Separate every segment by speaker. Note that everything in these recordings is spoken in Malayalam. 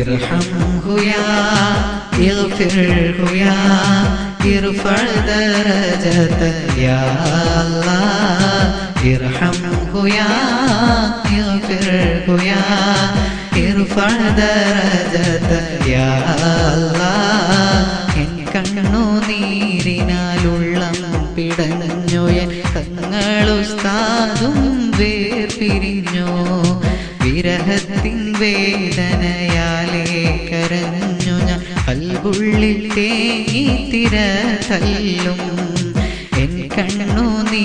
Speaker 1: ارحمه يا اغفره يا ارفع درجته يا الله ارحمه يا اغفره يا ارفع درجته يا الله എൻ കണ്ണുനീരിനാലുള്ളം പിടഞ്ഞുയൻ തങ്ങളുസ്താതും വേർപിരിഞ്ഞു വിരഹത്തിൻ വേദനയാലേ കരഞ്ഞു ഞാൻ കൽബുള്ളിൽ തേങ്ങി തിര തല്ലും എൻ കണ്ണുനീരിനാലുള്ളം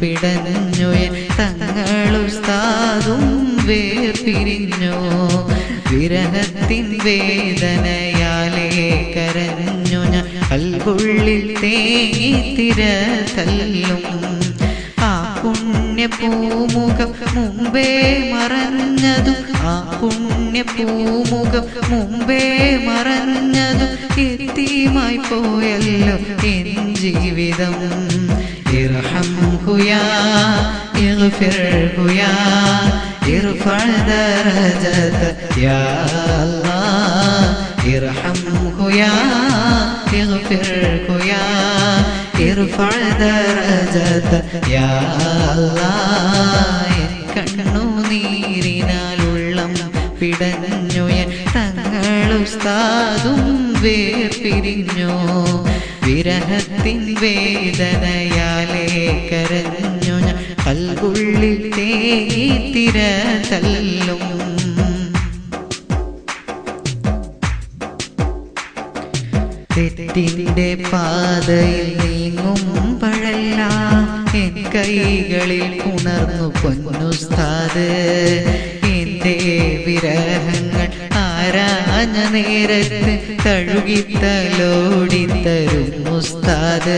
Speaker 1: പിടഞ്ഞുയൻ തങ്ങളുസ്താതും വേർപിരിഞ്ഞു. വിരഹത്തിൻ വേദനയാലേ കരഞ്ഞു ഞാൻ. കൽബുള്ളിൽ തേങ്ങി തിര തല്ലും പുണ്യ പൂമുഖം മുമ്പേ മറഞ്ഞതും ആ പുണ്യ പൂമുഖം മുമ്പേ മറഞ്ഞതും എത്തിയുമായി പോയല്ലോ എൻ ജീവിതം. ഇർഹംഹുയാ ഇർഫിർഹുയാ ഇർഫ ഹുയാ യാ അല്ലാഹ് ارفع درجته يا الله കണ്ണുനീരിനാലുള്ളം പിടഞ്ഞുയൻ തങ്ങളുസ്താതും വേർപിരിഞ്ഞു വിരഹത്തിൻ വേദനയാലേ കരഞ്ഞു ഞാൻ കൽകുള്ളിൽ തേങ്ങി തിര തല്ലും തെറ്റിന്റെ പാതയിൽ നീങ്ങുമ്പോഴെല്ലാം കൈകളിൽ ഉണർന്നു പൊന്നുസ്താത് എന്റെ വിരഹങ്ങൾ ആരാഞ്ഞ നേരത്ത് കഴുകിത്തലോടി തരുന്നു സ്ഥാത്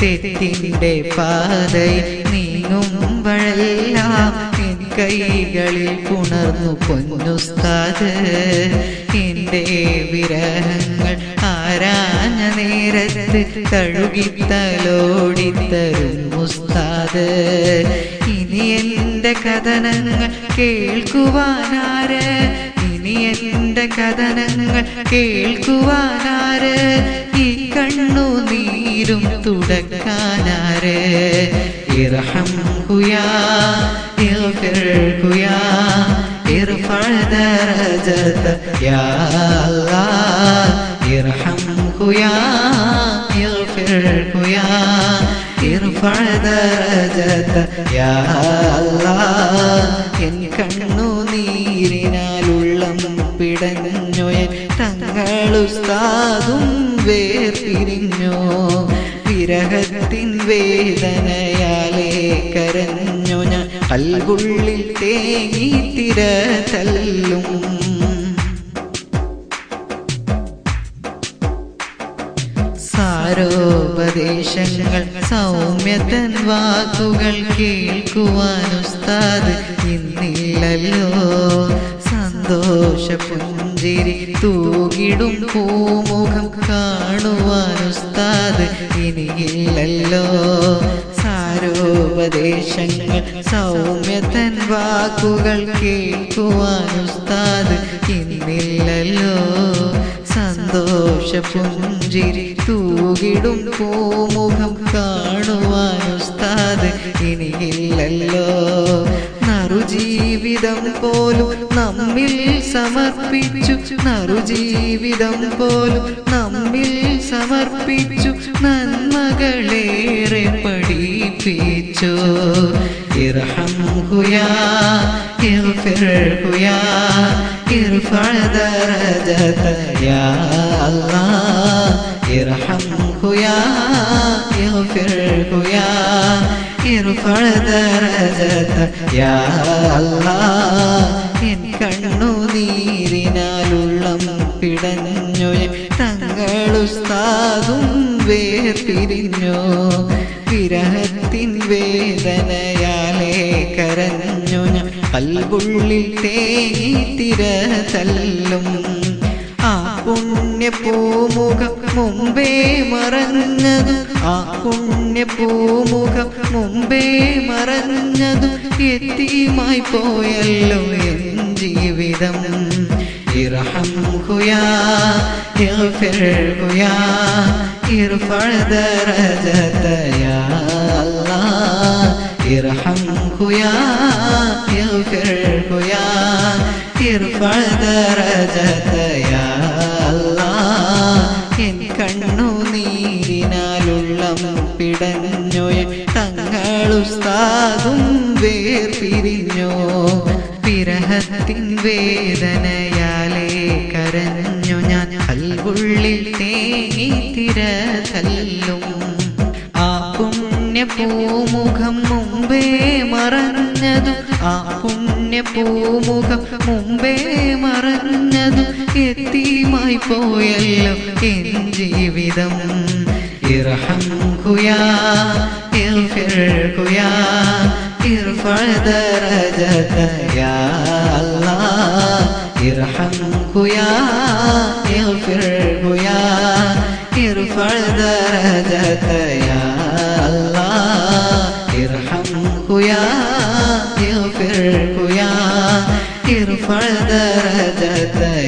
Speaker 1: തെറ്റിന്റെ പാതയിൽ നീങ്ങുമ്പോഴെല്ലാം എൻ കൈകളിൽ പുണർന്നു പൊന്നുസ്താദ് എന്റെ വിരഹങ്ങൾ ആരാഞ്ഞ നേരത്ത് കഴുകിത്തലോടിത്തരും മുസ്താദ് ഇനി എന്റെ കഥനങ്ങൾ കേൾക്കുവാനാര്? ഇനി എന്റെ കഥനങ്ങൾ കേൾക്കുവാനാര്? ഈ കണ്ണു നീരും തുടക്കാനാര്? ഇർഹംഹു യാ ഇഗ്ഫിർഹു യാ ارفع درجته يا الله ارحمه يا اغفره يا ارفع درجته يا الله എൻ കണ്ണുനീരിനാലുള്ളം പിടഞ്ഞുയൻ തങ്ങളുസ്താതും വേർപിരിഞ്ഞു വിരഹത്തിൻ വേദനയാലേ കരഞ്ഞു ഞാൻ കൽകുള്ളിൽ തേങ്ങി തിര തല്ലും സാരോപദേശങ്ങൾ സൗമ്യതൻ വാക്കുകൾ കേൾക്കുവാൻ ഉസ്താദ് ഇന്നില്ലല്ലോ. സന്തോഷ പുഞ്ചിരി തൂകിടും പൂമുഖം കാണുവാൻ ഉസ്താദ് ഇനിയില്ലല്ലോ. സാരോപദേശങ്ങൾ സൗമ്യതൻ വാക്കുകൾ കേൾക്കുവാൻ ഉസ്താദ് ഇന്നില്ലല്ലോ. സന്തോഷ പുഞ്ചിരി തൂകിടും പൂമുഖം കാണുവാൻ ഉസ്താദ് ഇനിയില്ലല്ലോ. ജീവിതം പോലും നമ്മിൽ സമർപ്പിച്ചു. നറുജീവിതം പോലും നമ്മിൽ സമർപ്പിച്ചു. നന്മകളേറെ പഠിപ്പിച്ചു. ഇർഹം ഹുയാ ഇർഫിർ ഹുയാ ഇർഫഅ അല്ലാഹ്. ഇർഹം ഹുയാ ഇർഫിർ ഹുയാ ارفع درجته يا الله എൻ കണ്ണുനീരിനാലുള്ളം പിടഞ്ഞു തങ്ങളുസ്താതും വേർപിരിഞ്ഞു വിരഹത്തിൻ വേദനയാലേ കരഞ്ഞു ഞാൻ കൽബുള്ളിൽ തേങ്ങി തിര തല്ലും ആ പുണ്യ പൂമുഖം മുമ്പേ മറഞ്ഞതും ആ പുണ്യ പൂമുഖം മുമ്പേ മറഞ്ഞതും എത്തിയുമായി പോയല്ലോ എൻ ജീവിതം ارحمه يا اغفره يا ارفع درجة يا الله ارحمه يا اغفره يا ارفع درجة يا തങ്ങളുസ്താതും വേർപിരിഞ്ഞോ? പിരഹത്തിൻ വേദനയാലേ കരഞ്ഞു ഞാൻ? കൽവുള്ളിൽ തേങ്ങി തിരതല്ലും ആ പുണ്യപൂമുഖം മുമ്പേ മറഞ്ഞതും ആ പുണ്യപൂമുഖം മുമ്പേ മറഞ്ഞതും എത്തിയുമായി പോയല്ലോ എൻ ജീവിതം. ഇറഹം യാ يغفرك ويا ارفع درجته يا الله. يرحمك ويا يغفرك ويا ارفع درجته يا الله. يرحمك ويا يغفرك ويا ارفع درجته